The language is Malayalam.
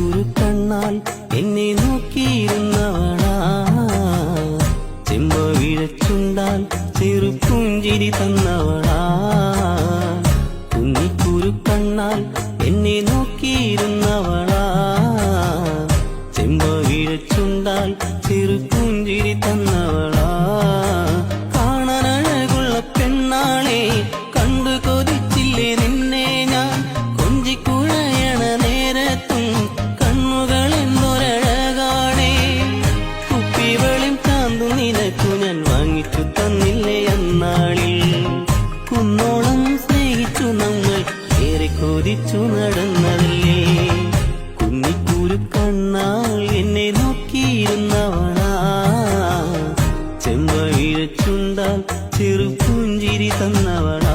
കുറുക്കണ്ണാൽ എന്നെ നോക്കിയിരുന്നവളാ ചെമ്പ വിഴച്ചുണ്ടാൽ ചെറുപ്പുഞ്ചിരി തന്നവളാ. കുന്നിക്കുരുക്കണ്ണാൽ എന്നെ നോക്കിയിരുന്നവളാ. ചെമ്പ വിഴച്ചുണ്ടാൽ ചെറുപ്പുഞ്ചിരി തന്നവളാ. നിനക്കു ഞാൻ വാങ്ങിച്ചു തന്നില്ലേ അന്നാളിൽ? കുന്നോളം സ്നേഹിച്ചു നമ്മൾ ഏറെ കൊതിച്ചു നടന്നതല്ലേ? കുന്നിക്കൂരു കണ്ണാൾ എന്നെ നോക്കിയിരുന്നവളാ. ചെമ്പ വീഴച്ചുണ്ടാൽ ചെറുപൂഞ്ചിരി തന്നവളാ.